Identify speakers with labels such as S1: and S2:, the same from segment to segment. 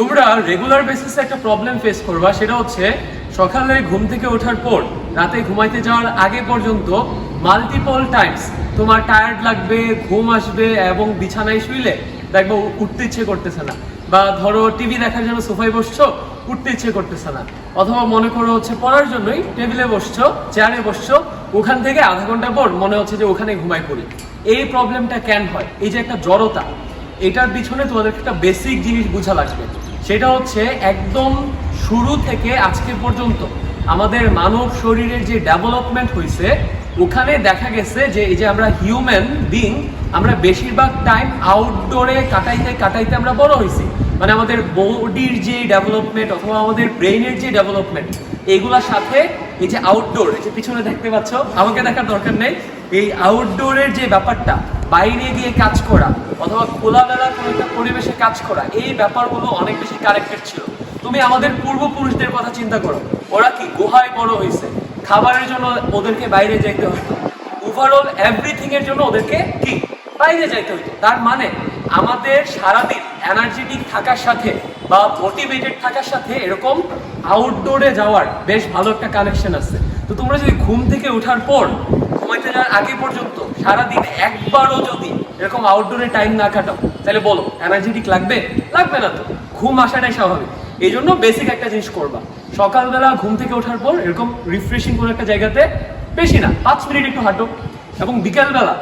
S1: তোমরা রেগুলার বেসিসে একটা প্রবলেম ফেস করবা, সেটা হচ্ছে সকালে ঘুম থেকে ওঠার পর রাতে ঘুমাইতে যাওয়ার আগে পর্যন্ত মাল্টিপল টাইমস তোমার টায়ার্ড লাগবে, ঘুম আসবে এবং বিছানায় শুইলে দেখব উঠতে ইচ্ছে করতেছে না। বা ধরো টিভি দেখার জন্য সোফায় বসছো, উঠতে ইচ্ছে করতেছে না। অথবা মনে করো হচ্ছে পড়ার জন্যই টেবিলে বসছো চেয়ারে বসছো, ওখান থেকে আধা ঘণ্টা পর মনে হচ্ছে যে ওখানে ঘুমাই পড়ি। এই প্রবলেমটা কেন হয়? এই যে একটা জড়তা, এটার পিছনে তোমাদের একটা বেসিক জিনিস বোঝা লাগবে। সেটা হচ্ছে একদম শুরু থেকে আজকে পর্যন্ত আমাদের মানব শরীরের যে ডেভেলপমেন্ট হয়েছে, ওখানে দেখা গেছে যে এই যে আমরা হিউম্যান বিং আমরা বেশিরভাগ টাইম আউটডোরে কাটাইতে কাটাইতে আমরা বড় হয়েছি। মানে আমাদের বডির যে ডেভেলপমেন্ট অথবা আমাদের ব্রেইনের যে ডেভেলপমেন্ট এইগুলোর সাথে এই যে আউটডোর এই যে পিছনে দেখতে পাচ্ছ, আমাকে দেখার দরকার নেই। এই আউটডোরের যে ব্যাপারটা, বাইরে গিয়ে কাজ করা অথবা খোলামেলা কোনো একটা পরিবেশে কাজ করা, এই ব্যাপারগুলো অনেক বেশি কারেক্টেড ছিল। তুমি আমাদের পূর্বপুরুষদের কথা চিন্তা করো। ওরা কি গুহায় বড় হয়েছে? খাবারের জন্য ওদেরকে বাইরে যেতে হতো। ওভারঅল এভরিথিং এর জন্য ওদেরকে কি? বাইরে যাইতে হতো। তার মানে আমাদের সারাদিন এনার্জেটিক থাকার সাথে বা মোটিভেটেড থাকার সাথে এরকম আউটডোরে যাওয়ার বেশ ভালো একটা কানেকশন আছে। তো তোমরা যদি ঘুম থেকে ওঠার পর, ঘুমাইতে যাওয়ার আগে পর্যন্ত সারাদিন একবারও যদি এরকম আউটডোরে টাইম না কাটাও। তাহলে বলো এনার্জেটিক লাগবে? লাগবে না তো। ঘুম আসাটাই স্বাভাবিক। এই জন্য বেসিক একটা জিনিস করবা। সকালবেলা ঘুম থেকে ওঠার পর এরকম রিফ্রেশিং কোনো একটা জায়গাতে বেশি না, পাঁচ মিনিট একটু হাঁটো। এবং বিকালবেলা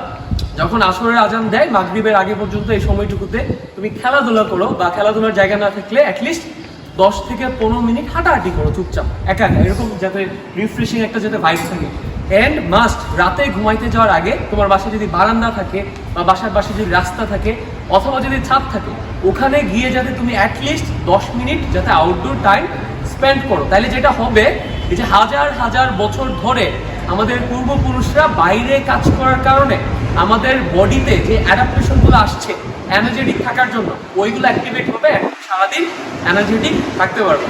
S1: যখন আসরের আজান দেয়, মাগরিবের আগে পর্যন্ত এই সময়টুকুতে তুমি খেলাধুলা করো বা খেলাধুলার জায়গা না থাকলে অ্যাটলিস্ট দশ থেকে পনেরো মিনিট হাঁটাহাঁটি করো চুপচাপ, একা একা। এরকম যাতে রিফ্রেশিং একটা যাতে ভাইব থাকে। অ্যান্ড মাস্ট রাতে ঘুমাইতে যাওয়ার আগে তোমার বাসায় যদি বারান্দা থাকে বা বাসার পাশে যদি রাস্তা থাকে অথবা যদি ছাদ থাকে, ওখানে গিয়ে যাতে তুমি অ্যাটলিস্ট দশ মিনিট যাতে আউটডোর টাইম স্পেন্ড করো। তাহলে যেটা হবে, এই যে হাজার হাজার বছর ধরে আমাদের পূর্বপুরুষরা বাইরে কাজ করার কারণে আমাদের বডিতে যে অ্যাডাপ্টেশনগুলো আসছে এনার্জেটিক থাকার জন্য, ওইগুলো অ্যাক্টিভেট হবে সারাদিন এনার্জেটিক থাকতে পারবে।